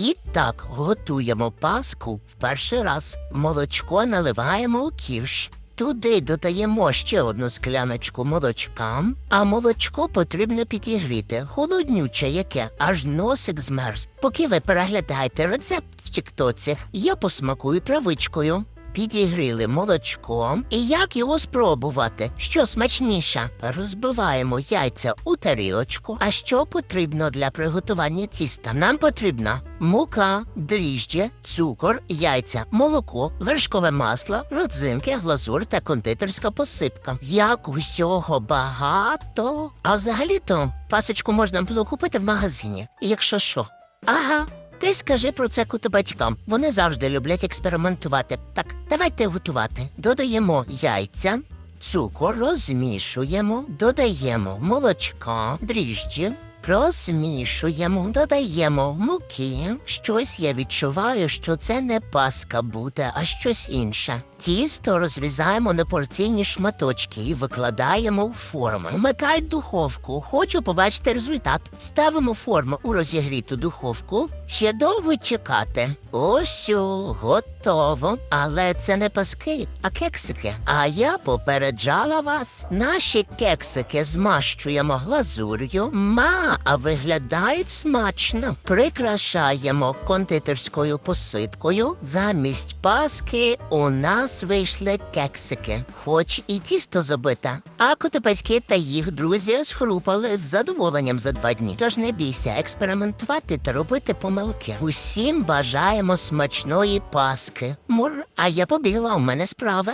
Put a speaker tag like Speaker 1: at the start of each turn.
Speaker 1: І так готуємо паску в перший раз. Молочко наливаємо у ківш. Туди додаємо ще одну скляночку молочка, а молочко потрібно підігріти, холоднюче яке, аж носик змерз. Поки ви переглядаєте рецепт в тіктоці, я посмакую травичкою. Підігріли молочко. І як його спробувати? Що смачніше? Розбиваємо яйця у тарілочку. А що потрібно для приготування тіста? Нам потрібна мука, дріжджі, цукор, яйця, молоко, вершкове масло, родзинки, глазур та кондитерська посипка. Як усього багато. А взагалі-то пасочку можна було купити в магазині, якщо що. Ага. Ти скажи про це куто батькам. Вони завжди люблять експериментувати. Так, давайте готувати. Додаємо яйця, цукор, розмішуємо, додаємо молочко, дріжджі, розмішуємо, додаємо муки. Щось я відчуваю, що це не паска буде, а щось інше. Тісто розрізаємо на порційні шматочки і викладаємо в форму. Вмикай духовку. Хочу побачити результат. Ставимо форму у розігріту духовку. Ще довго чекати. Ось, готово. Але це не паски, а кексики. А я попереджала вас. Наші кексики змащуємо глазур'ю. Ма, а виглядають смачно. Прикрашаємо кондитерською посипкою. Замість паски у нас вийшли кексики, хоч і тісто забите. А котопецьки та їх друзі схрупали з задоволенням за два дні. Тож не бійся експериментувати та робити помилки. Усім бажаємо смачної паски. Мур, а я побігла, у мене справа.